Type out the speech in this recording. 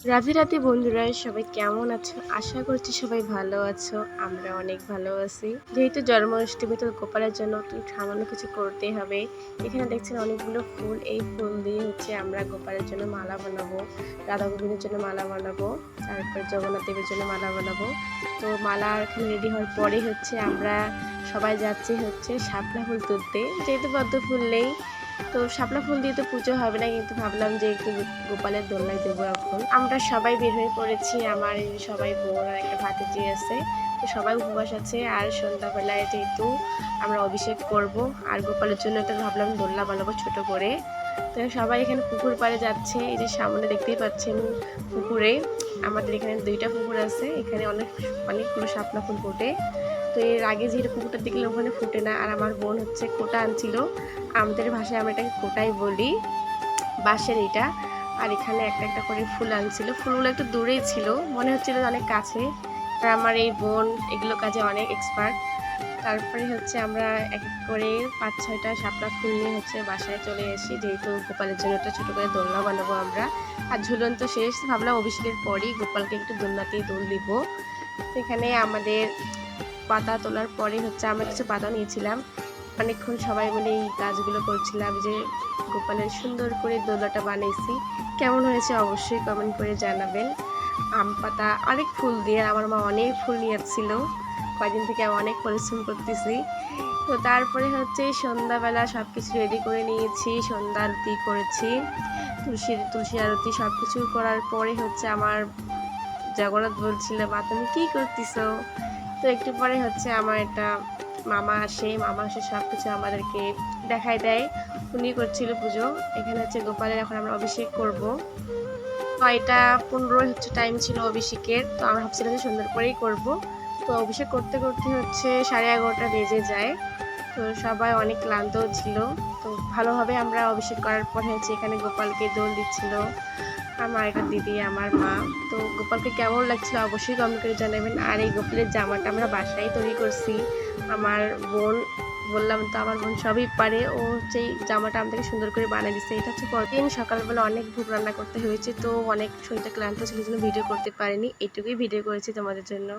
রাধে রাধে বন্ধুরা, সবাই কেমন আছো? আশা করছি সবাই ভালো আছো, আমরা অনেক ভালো আছি। যেহেতু জন্মাষ্টমী, তো গোপালের জন্য সামান্য কিছু করতেই হবে। এখানে দেখছেন অনেকগুলো ফুল, এই ফুল দিয়ে হচ্ছে আমরা গোপালের জন্য মালা বানাবো, রাধা গোবিন্দের জন্য মালা বানাবো, তারপর জগন্নাথ দেবের জন্য মালা বানাবো। তো মালা এখানে রেডি হওয়ার পরে হচ্ছে আমরা সবাই যাচ্ছি হচ্ছে শাপলা ফুল তুলতে। যেহেতু পদ্ম ফুল নেই তো শাপলা ফুল দিয়ে তো পুজো হবে না, কিন্তু ভাবলাম যে একটু গোপালের দোলনায় দেবো এখন। আমরা সবাই বের হয়ে পড়েছি, আমার সবাই বোন আর একটা ভাতিজি আছে, তো সবাই উপবাস আছে। আর সন্ধ্যাবেলায় যেহেতু আমরা অভিষেক করব, আর গোপালের জন্য তো ভাবলাম দোলনা বানাবো ছোট করে। তো সবাই এখানে পুকুর পাড়ে যাচ্ছে, এই যে সামনে দেখতেই পাচ্ছেন পুকুরে। আমাদের এখানে দুইটা পুকুর আছে, এখানে অনেক, অনেকগুলো শাপলা ফুল ফোটে। তো এর আগে যেটা পুকুরটা দেখলে ওখানে ফুটে না, আর আমার বোন হচ্ছে কোটা আনছিল। আমাদের ভাষায় আমরা এটাকে কোটাই বলি, বাঁশের এটা। আর এখানে একটা একটা করে ফুল আনছিল। ফুলগুলো একটু দূরেই ছিল, মনে হচ্ছিল অনেক কাছে। আর আমার এই বোন এগুলো কাজে অনেক এক্সপার্ট তারপরে হচ্ছে আমরা এক এক করে পাঁচ ছয়টা শাপলা ফুল নিয়ে হচ্ছে বাসায় চলে এসি, যেহেতু গোপালের জন্য একটা ছোটো করে দোলনা বানাবো আমরা। আর ঝুলন তো শেষ, ভাবলাম অভিষেকের পরই গোপালকে একটু দোলনাতেই দোল দিব। সেখানে আমাদের পাতা তোলার পরে হচ্ছে আমরা কিছু পাতা নিয়েছিলাম। অনেকক্ষণ সবাই মিলে এই কাজগুলো করছিলাম যে গোপালের সুন্দর করে দোলাটা বানিয়েছি। কেমন হয়েছে অবশ্যই কমেন্ট করে জানাবেন। আম পাতা অনেক ফুল দিয়ে আমার মা অনেক ফুল নিয়ে আসছিল কয়দিন থেকে আমি অনেক পরিশ্রম করতেছি। তো তারপরে হচ্ছে সন্ধ্যাবেলা সব কিছু রেডি করে নিয়েছি, সন্ধ্যা আরতি করেছি। তুলসী তুলসী আরতি সব কিছু করার পরে হচ্ছে আমার জগন্নাথ বলছিল, মা, তুমি কী করতেছো? তো একটু পরে হচ্ছে আমার একটা মামা আসে মামা আসে সব কিছু আমাদেরকে দেখাই দেয়। উনি করছিল পুজো। এখানে হচ্ছে গোপালের এখন আমরা অভিষেক করব। নয়টা পনেরো হচ্ছে টাইম ছিল অভিষেকের, তো আমরা ভাবছিলাম যে সুন্দর করেই করব। তো অভিষেক করতে করতে হচ্ছে সাড়ে এগারোটা বেজে যায়। তো সবাই অনেক ক্লান্তও ছিল। তো ভালোভাবে আমরা অভিষেক করার পরে হচ্ছে এখানে গোপালকে দোল দিচ্ছিল। আমার একটা দিদি, আমার মা। তো গোপালকে কেমন লাগছিল অবশ্যই কমেন্ট করে জানাবেন। আর এই গোপালের জামাটা আমরা বাসায় তৈরি করছি। আমার বোন, বললাম তো আমার বোন সবই পারে। ও এই জামাটা আমাদেরকে সুন্দর করে বানিয়ে দিচ্ছে এটা হচ্ছে পরদিন সকালবেলা অনেক ভোগ রান্না করতে হয়েছে। তো অনেক শরীরটা ক্লান্ত ছিল ভিডিও করতে পারিনি। এটুকুই ভিডিও করেছি তোমাদের জন্য।